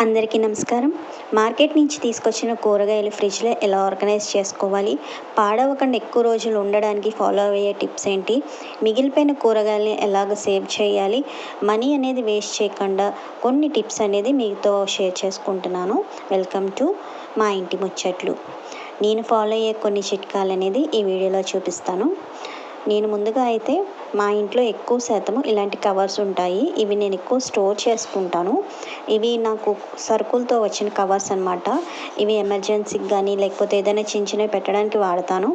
అందరికీ నమస్కారం. మార్కెట్ నుంచి తీసుకొచ్చిన కూరగాయలు ఫ్రిడ్జ్లో ఎలా ఆర్గనైజ్ చేసుకోవాలి? పాడవకుండా ఎక్కువ రోజులు ఉండడానికి ఫాలో అయ్యే టిప్స్ ఏంటి? మిగిలిపోయిన కూరగాయలని ఎలాగ సేవ్ చేయాలి? మనీ అనేది వేస్ట్ చేయకుండా కొన్ని టిప్స్ అనేది మీతో షేర్ చేసుకుంటున్నాను. వెల్కమ్ టు మా ఇంటి ముచ్చట్లు. నేను ఫాలో అయ్యే కొన్ని చిట్కాలు అనేది ఈ వీడియోలో చూపిస్తాను. నేను ముందుగా అయితే మా ఇంట్లో ఎక్కువ శాతము ఇలాంటి కవర్స్ ఉంటాయి. ఇవి నేను ఎక్కువ స్టోర్ చేసుకుంటాను. ఇవి నాకు సరుకులతో వచ్చిన కవర్స్ అనమాట ఇవి ఎమర్జెన్సీకి కానీ లేకపోతే ఏదైనా చిన్న చిన్నవి పెట్టడానికి వాడతాను.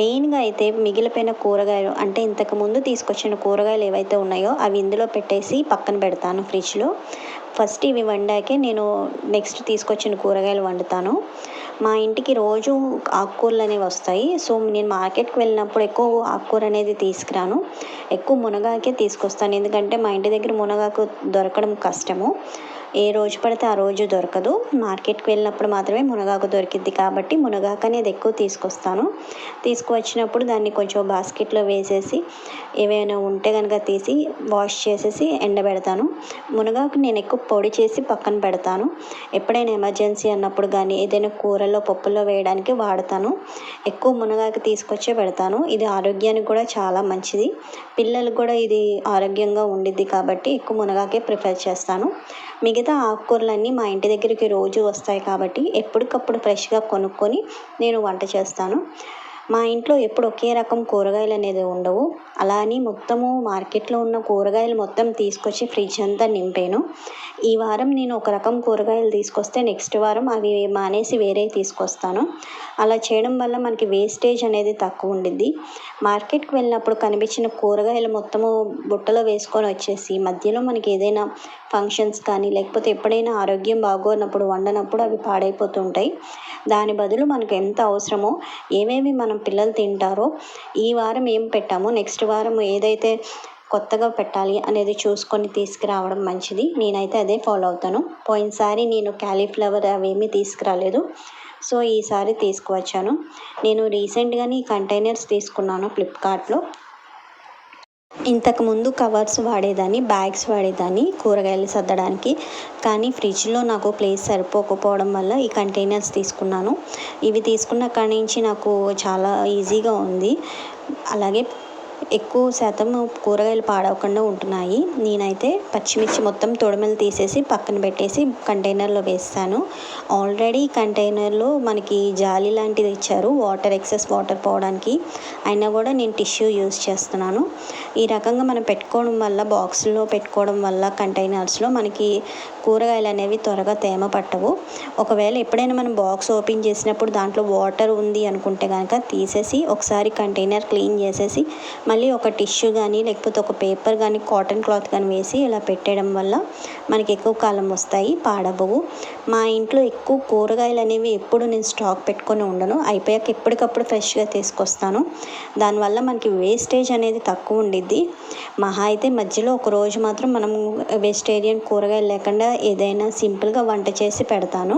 మెయిన్గా అయితే మిగిలిపోయిన కూరగాయలు అంటే ఇంతకుముందు తీసుకొచ్చిన కూరగాయలు ఏవైతే ఉన్నాయో అవి ఇందులో పెట్టేసి పక్కన పెడతాను ఫ్రిడ్జ్లో ఫస్ట్ ఇవి వండాకే నేను నెక్స్ట్ తీసుకొచ్చిన కూరగాయలు వండుతాను. మా ఇంటికి రోజు ఆకుకూరలు అనేవి వస్తాయి. సో నేను మార్కెట్కి వెళ్ళినప్పుడు ఎక్కువ ఆకుకూర అనేది తీసుకురాను. ఎక్కువ మునగాకే తీసుకొస్తాను. ఎందుకంటే మా ఇంటి దగ్గర మునగాకు దొరకడం కష్టము. ఏ రోజు పడితే ఆ రోజు దొరకదు. మార్కెట్కి వెళ్ళినప్పుడు మాత్రమే మునగాకు దొరికిద్ది కాబట్టి మునగాకు అనేది ఎక్కువ తీసుకొస్తాను. తీసుకువచ్చినప్పుడు దాన్ని కొంచెం బాస్కెట్లో వేసేసి ఏవైనా ఉంటే కనుక తీసి వాష్ చేసేసి ఎండబెడతాను. మునగాకు నేను ఎక్కువ పొడి చేసి పక్కన పెడతాను. ఎప్పుడైనా ఎమర్జెన్సీ అన్నప్పుడు కానీ ఏదైనా కూరలో పప్పులో వేయడానికి వాడతాను. ఎక్కువ మునగాకు తీసుకొచ్చే పెడతాను. ఇది ఆరోగ్యానికి కూడా చాలా మంచిది. పిల్లలకు కూడా ఇది ఆరోగ్యంగా ఉండిద్ది కాబట్టి ఎక్కువ మునగాకే ప్రిఫర్ చేస్తాను. మిగతా ఆకుకూరలన్నీ మా ఇంటి దగ్గరికి రోజు వస్తాయి కాబట్టి ఎప్పటికప్పుడు ఫ్రెష్గా కొనుక్కొని నేను వంట చేస్తాను. మా ఇంట్లో ఎప్పుడు ఒకే రకం కూరగాయలు అనేది ఉండవు. అలా అని మొత్తము మార్కెట్లో ఉన్న కూరగాయలు మొత్తం తీసుకొచ్చి ఫ్రిడ్జ్ అంతా నింపాను. ఈ వారం నేను ఒక రకం కూరగాయలు తీసుకొస్తే నెక్స్ట్ వారం అవి మానేసి వేరే తీసుకొస్తాను. అలా చేయడం వల్ల మనకి వేస్టేజ్ అనేది తక్కువ ఉండిద్ది. మార్కెట్కి వెళ్ళినప్పుడు కనిపించిన కూరగాయలు మొత్తము బుట్టలో వేసుకొని వచ్చేసి మధ్యలో మనకి ఏదైనా ఫంక్షన్స్ కానీ లేకపోతే ఎప్పుడైనా ఆరోగ్యం బాగోనప్పుడు వండనప్పుడు అవి పాడైపోతుంటాయి. దాని బదులు మనకు ఎంత అవసరమో ఏమేమి మనం పిల్లలు తింటారో ఈ వారం ఏం పెట్టామో నెక్స్ట్ వారం ఏదైతే కొత్తగా పెట్టాలి అనేది చూసుకొని తీసుకురావడం మంచిది. నేనైతే అదే ఫాలో అవుతాను. పోయినసారి నేను క్యాలీఫ్లవర్ అవేమీ తీసుకురాలేదు. సో ఈసారి తీసుకువచ్చాను. నేను రీసెంట్గానే ఈ కంటైనర్స్ తీసుకున్నాను ఫ్లిప్కార్ట్లో. ఇంతకుముందు కవర్స్ వాడేదాన్ని బ్యాగ్స్ వాడేదాన్ని కూరగాయలు సర్దడానికి. కానీ ఫ్రిడ్జ్లో నాకు ప్లేస్ సరిపోకపోవడం వల్ల ఈ కంటైనర్స్ తీసుకున్నాను. ఇవి తీసుకున్న కాడి నుంచి నాకు చాలా ఈజీగా ఉంది. అలాగే ఎక్కువ శాతం కూరగాయలు పాడవకుండా ఉంటున్నాయి. నేనైతే పచ్చిమిర్చి మొత్తం తొడిమలు తీసేసి పక్కన పెట్టేసి కంటైనర్లో వేస్తాను. ఆల్రెడీ కంటైనర్లో మనకి జాలి లాంటిది ఇచ్చారు. వాటర్ ఎక్సెస్ వాటర్ పోవడానికి. అయినా కూడా నేను టిష్యూ యూస్ చేస్తున్నాను. ఈ రకంగా మనం పెట్టుకోవడం వల్ల బాక్స్లో పెట్టుకోవడం వల్ల కంటైనర్స్లో మనకి కూరగాయలు అనేవి త్వరగా తేమ పట్టవు. ఒకవేళ ఎప్పుడైనా మనం బాక్స్ ఓపెన్ చేసినప్పుడు దాంట్లో వాటర్ ఉంది అనుకుంటే కనుక తీసేసి ఒకసారి కంటైనర్ క్లీన్ చేసేసి మళ్ళీ ఒక టిష్యూ కానీ లేకపోతే ఒక పేపర్ కానీ కాటన్ క్లాత్ కానీ వేసి ఇలా పెట్టడం వల్ల మనకి ఎక్కువ కాలం వస్తాయి పాడవవు మా ఇంట్లో ఎక్కువ కూరగాయలు అనేవి ఎప్పుడు నేను స్టాక్ పెట్టుకొని ఉండను. అయిపోయాక ఎప్పటికప్పుడు ఫ్రెష్గా తీసుకొస్తాను. దానివల్ల మనకి వేస్టేజ్ అనేది తక్కువ ఉండిద్ది. మహా అయితే మధ్యలో ఒక రోజు మాత్రం మనం వెజిటేరియన్ కూరగాయలు లేకుండా ఏదైనా సింపుల్గా వంట చేసి పెడతాను.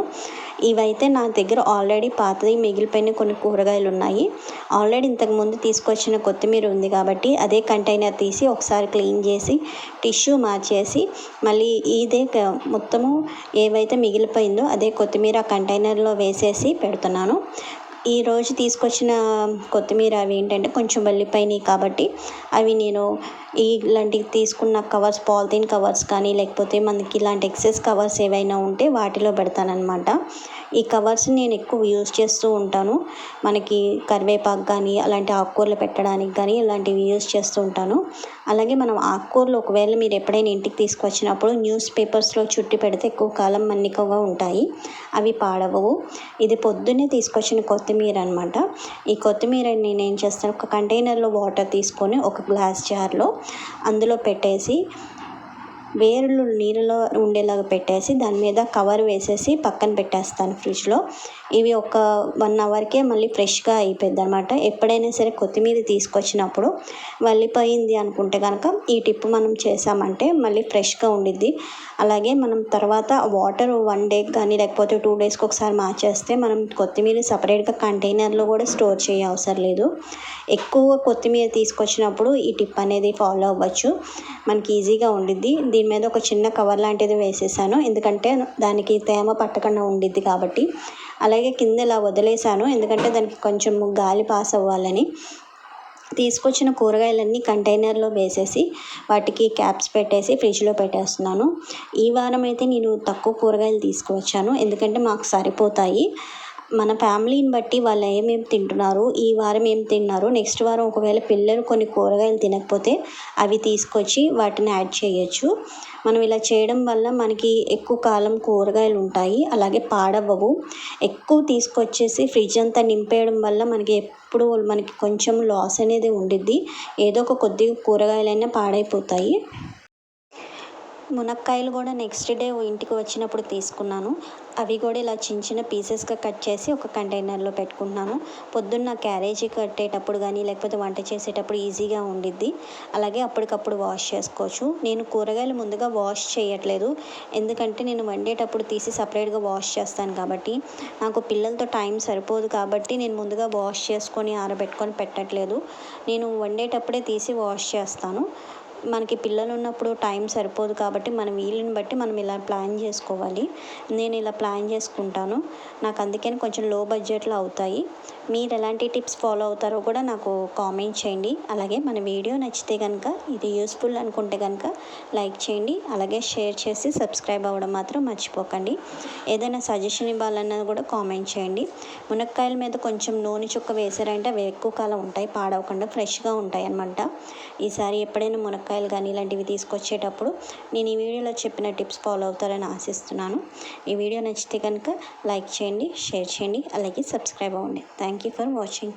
ఇవైతే నా దగ్గర ఆల్రెడీ పాతది మిగిలిపోయిన కొన్ని కూరగాయలు ఉన్నాయి. ఆల్రెడీ ఇంతకుముందు తీసుకొచ్చిన కొత్తిమీర ఉంది కాబట్టి అదే కంటైనర్ తీసి ఒకసారి క్లీన్ చేసి టిష్యూ మార్చేసి మళ్ళీ ఇదే మొత్తము ఏవైతే మిగిలిపోయిందో అదే కొత్తిమీర కంటైనర్లో వేసేసి పెడుతున్నాను. ఈరోజు తీసుకొచ్చిన కొత్తిమీర అవి ఏంటంటే కొంచెం వెళ్ళిపోయినాయి కాబట్టి అవి నేను ఇలాంటివి తీసుకున్న కవర్స్ పాలిథిన్ కవర్స్ కానీ లేకపోతే మనకి ఇలాంటి ఎక్సెస్ కవర్స్ ఏవైనా ఉంటే వాటిలో పెడతానమాట ఈ కవర్స్ నేను ఎక్కువ యూజ్ చేస్తూ ఉంటాను. మనకి కరివేపాకు కానీ అలాంటి ఆకుకూరలు పెట్టడానికి కానీ ఇలాంటివి యూజ్ చేస్తూ ఉంటాను. అలాగే మనం ఆకుకూరలు ఒకవేళ మీరు ఎప్పుడైనా ఇంటికి తీసుకొచ్చినప్పుడు న్యూస్ పేపర్స్లో చుట్టి పెడితే ఎక్కువ కాలం మన్నికగా ఉంటాయి. అవి పాడవవు. ఇది పొద్దున్నే తీసుకొచ్చిన కొత్తిమీర అనమాట ఈ కొత్తిమీర నేను ఏం చేస్తాను ఒక కంటైనర్లో వాటర్ తీసుకొని ఒక గ్లాస్ జార్లో అందులో పెట్టేసి వేర్లు నీళ్ళలో ఉండేలాగా పెట్టేసి దాని మీద కవర్ వేసేసి పక్కన పెట్టేస్తాను ఫ్రిడ్జ్లో. ఇవి ఒక వన్ అవర్కే మళ్ళీ ఫ్రెష్గా అయిపోయింది అనమాట ఎప్పుడైనా సరే కొత్తిమీర తీసుకొచ్చినప్పుడు వెళ్ళిపోయింది అనుకుంటే కనుక ఈ టిప్ మనం చేసామంటే మళ్ళీ ఫ్రెష్గా ఉండిద్ది. అలాగే మనం తర్వాత వాటర్ వన్ డే కానీ లేకపోతే టూ డేస్కి ఒకసారి మార్చేస్తే మనం కొత్తిమీర సపరేట్గా కంటైనర్లో కూడా స్టోర్ చేయ అవసరం లేదు. ఎక్కువ కొత్తిమీర తీసుకొచ్చినప్పుడు ఈ టిప్ అనేది ఫాలో అవ్వచ్చు. మనకి ఈజీగా ఉండిద్ది. దీని మీద ఒక చిన్న కవర్ లాంటిది వేసేసాను. ఎందుకంటే దానికి తేమ పట్టకుండా ఉండిద్ది కాబట్టి. అలాగే కింద ఇలా వదిలేసాను. ఎందుకంటే దానికి కొంచెం గాలి పాస్ అవ్వాలని. తీసుకొచ్చిన కూరగాయలన్నీ కంటైనర్లో వేసేసి వాటికి క్యాప్స్ పెట్టేసి ఫ్రిడ్జ్లో పెట్టేస్తున్నాను. ఈ వారం అయితే నేను తక్కువ కూరగాయలు తీసుకువచ్చాను. ఎందుకంటే మాకు సరిపోతాయి. మన ఫ్యామిలీని బట్టి వాళ్ళు ఏమేమి తింటున్నారు ఈ వారం ఏం తిన్నారు నెక్స్ట్ వారం ఒకవేళ పిల్లలు కొన్ని కూరగాయలు తినకపోతే అవి తీసుకొచ్చి వాటిని యాడ్ చేయొచ్చు. మనం ఇలా చేయడం వల్ల మనకి ఎక్కువ కాలం కూరగాయలు ఉంటాయి అలాగే పాడవ్వవు. ఎక్కువ తీసుకొచ్చేసి ఫ్రిడ్జ్ అంతా నింపేయడం వల్ల మనకి ఎప్పుడు మనకి కొంచెం లాస్ అనేది ఉండిద్ది. ఏదో ఒక కొద్దిగా కూరగాయలైనా పాడైపోతాయి. మునక్కాయలు కూడా నెక్స్ట్ డే ఇంటికి వచ్చినప్పుడు తీసుకున్నాను. అవి కూడా ఇలా చిన్న చిన్న పీసెస్గా కట్ చేసి ఒక కంటైనర్లో పెట్టుకుంటున్నాను. పొద్దున్న క్యారేజీ కట్టేటప్పుడు కానీ లేకపోతే వంట చేసేటప్పుడు ఈజీగా ఉండిద్ది. అలాగే అప్పటికప్పుడు వాష్ చేసుకోవచ్చు. నేను కూరగాయలు ముందుగా వాష్ చేయట్లేదు. ఎందుకంటే నేను వండేటప్పుడు తీసి సపరేట్గా వాష్ చేస్తాను కాబట్టి. నాకు పిల్లలతో టైం సరిపోదు కాబట్టి నేను ముందుగా వాష్ చేసుకొని ఆరబెట్టుకొని పెట్టట్లేదు. నేను వండేటప్పుడే తీసి వాష్ చేస్తాను. మనకి పిల్లలు ఉన్నప్పుడు టైం సరిపోదు కాబట్టి మన వీలుని బట్టి మనం ఇలా ప్లాన్ చేసుకోవాలి. నేను ఇలా ప్లాన్ చేసుకుంటాను. నాకు అందుకని కొంచెం లో బడ్జెట్లో అవుతాయి. మీరు ఎలాంటి టిప్స్ ఫాలో అవుతారో కూడా నాకు కామెంట్ చేయండి. అలాగే మన వీడియో నచ్చితే కనుక ఇది యూస్ఫుల్ అనుకుంటే కనుక లైక్ చేయండి. అలాగే షేర్ చేసి సబ్స్క్రైబ్ అవ్వడం మాత్రం మర్చిపోకండి. ఏదైనా సజెషన్ ఇవ్వాలన్నది కూడా కామెంట్ చేయండి. మునక్కాయల మీద కొంచెం నూనె చుక్క వేసారంటే అవి ఎక్కువ కాలం ఉంటాయి పాడవకుండా ఫ్రెష్గా ఉంటాయి అన్నమాట ఈసారి ఎప్పుడైనా మునక్కాయలు కానీ ఇలాంటివి తీసుకొచ్చేటప్పుడు నేను ఈ వీడియోలో చెప్పిన టిప్స్ ఫాలో అవుతారని ఆశిస్తున్నాను. ఈ వీడియో నచ్చితే కనుక లైక్ చేయండి షేర్ చేయండి అలాగే సబ్స్క్రైబ్ అవ్వండి. Thank you for watching.